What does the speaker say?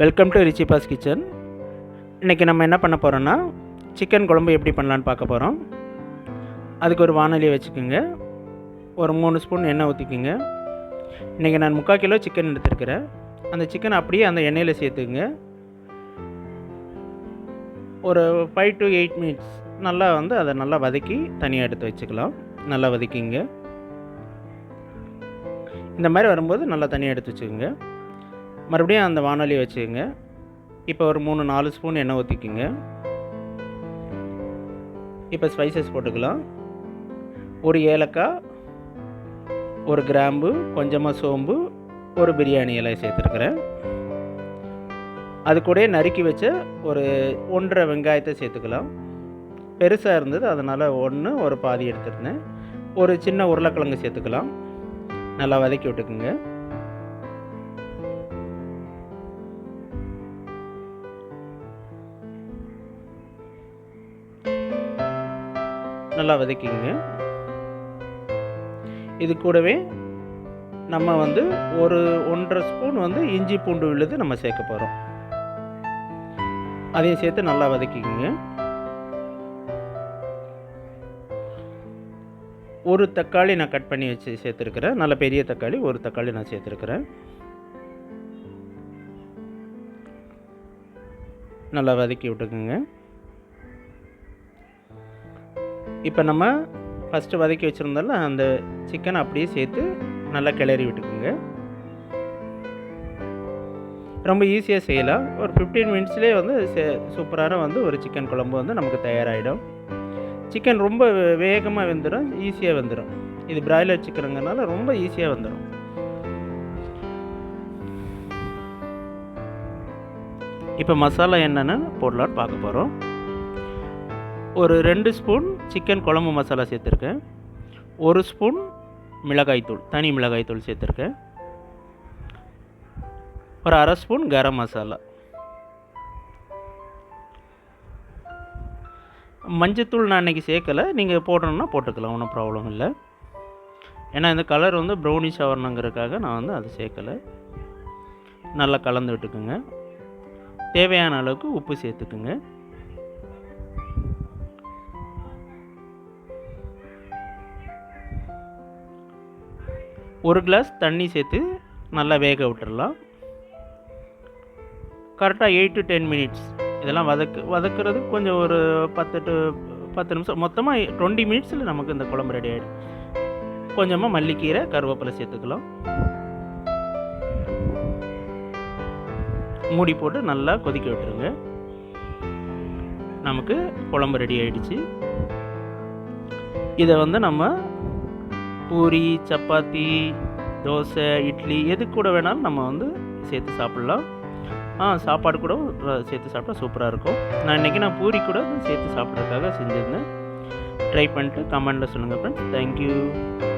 Welcome to ரிச்சிபாஸ் kitchen இன்றைக்கி நம்ம என்ன பண்ண போகிறோன்னா சிக்கன் குழம்பு எப்படி பண்ணலான்னு பார்க்க போகிறோம் அதுக்கு ஒரு வானொலியை வச்சுக்கோங்க. ஒரு மூணு ஸ்பூன் எண்ணெய் ஊற்றிக்குங்க இன்றைக்கி நான் முக்கால் கிலோ சிக்கன் எடுத்துருக்கிறேன். அந்த சிக்கன் அப்படியே அந்த எண்ணெயில் சேர்த்துக்குங்க ஒரு ஃபைவ் டு எயிட் மினிட்ஸ் நல்லா வந்து அதை நல்லா வதக்கி தனியாக எடுத்து வச்சுக்கலாம். நல்லா வதக்கிங்க. இந்த மாதிரி வரும்போது நல்லா தனியாக எடுத்து வச்சுக்கோங்க. மறுபடியும் அந்த வானொலியை வச்சுக்கோங்க. இப்போ ஒரு மூணு நாலு ஸ்பூன் எண்ணெய் ஊற்றிக்குங்க இப்போ ஸ்பைசஸ் போட்டுக்கலாம். ஒரு ஏலக்காய் ஒரு கிராம்பு கொஞ்சமாக சோம்பு ஒரு பிரியாணி இலை சேர்த்துருக்குறேன். அது கூட நறுக்கி வச்ச ஒரு ஒன்றரை வெங்காயத்தை சேர்த்துக்கலாம். பெருசாக இருந்தது அதனால் ஒன்று ஒரு பாதி எடுத்துருந்தேன். ஒரு சின்ன உருளைக்கிழங்கு சேர்த்துக்கலாம். நல்லா வதக்கி விட்டுக்குங்க. நல்லா வதக்கிங்க இது கூடவே நம்ம வந்து ஒரு ஒன்றரை ஸ்பூன் வந்து இஞ்சி பூண்டு விழுது நம்ம சேர்க்க போகிறோம் அதையும் சேர்த்து நல்லா வதக்கிக்கோங்க. ஒரு தக்காளி நான் கட் பண்ணி வச்சு சேர்த்துருக்கிறேன். நல்ல பெரிய தக்காளி ஒரு தக்காளி நான் சேர்த்துருக்கிறேன். நல்லா வதக்கி விட்டுக்குங்க. இப்போ நம்ம ஃபஸ்ட்டு வதக்கி வச்சுருந்தால அந்த சிக்கனை அப்படியே சேர்த்து நல்லா கிளறி விட்டுக்குங்க. ரொம்ப ஈஸியாக செய்யலாம். ஒரு ஃபிஃப்டீன் மினிட்ஸ்லேயே வந்து சூப்பரான வந்து ஒரு சிக்கன் குழம்பு வந்து நமக்கு தயாராகிடும் சிக்கன் ரொம்ப வேகமாக வெந்துடும் ஈஸியாக வெந்துடும். இது பிராய்லர் சிக்கனுங்கிறனால ரொம்ப ஈஸியாக வந்துடும். இப்போ மசாலா என்னென்னு போடலான்னு பார்க்க போகிறோம் ஒரு ரெண்டு ஸ்பூன் சிக்கன் குழம்பு மசாலா சேர்த்துருக்கேன். ஒரு ஸ்பூன் மிளகாய்த்தூள் தனி மிளகாய்த்தூள் சேர்த்துருக்கேன். ஒரு அரை ஸ்பூன் கரம் மசாலா. மஞ்சத்தூள் நான் இன்றைக்கி சேர்க்கலை. நீங்கள் போடணுன்னா போட்டுக்கலாம் ஒன்றும் ப்ராப்ளம் இல்லை. ஏன்னா இந்த கலர் வந்து ப்ரௌனிஷ் ஆகணுங்கிறதுக்காக நான் வந்து அதை சேர்க்கலை. நல்லா கலந்து விட்டுக்குங்க. தேவையான அளவுக்கு உப்பு சேர்த்துக்குங்க. ஒரு கிளாஸ் தண்ணி சேர்த்து நல்லா வேக விட்டுறலாம் கரெக்டாக எயிட் டு டென் மினிட்ஸ் இதெல்லாம் வதக்கு வதக்குறது கொஞ்சம் ஒரு பத்து டு பத்து நிமிஷம். மொத்தமாக டுவெண்ட்டி மினிட்ஸில் நமக்கு இந்த குழம்பு ரெடி ஆகிடும் கொஞ்சமாக மல்லிக்கீரை கருவேப்பிலை சேர்த்துக்கலாம். மூடி போட்டு நல்லா கொதிக்க விட்டுருங்க. நமக்கு குழம்பு ரெடி ஆகிடுச்சு இதை வந்து நம்ம பூரி சப்பாத்தி தோசை இட்லி எது கூட வேணாலும் நம்ம வந்து சேர்த்து சாப்பிட்லாம். ஆ சாப்பாடு கூட சேர்த்து சாப்பிட்டா சூப்பராக இருக்கும். நான் இன்றைக்கி நான் பூரி கூட சேர்த்து சாப்பிட்றதுக்காக செஞ்சுருந்தேன். ட்ரை பண்ணிட்டு கமெண்டில் சொல்லுங்கள் ஃப்ரெண்ட்ஸ் தேங்க்யூ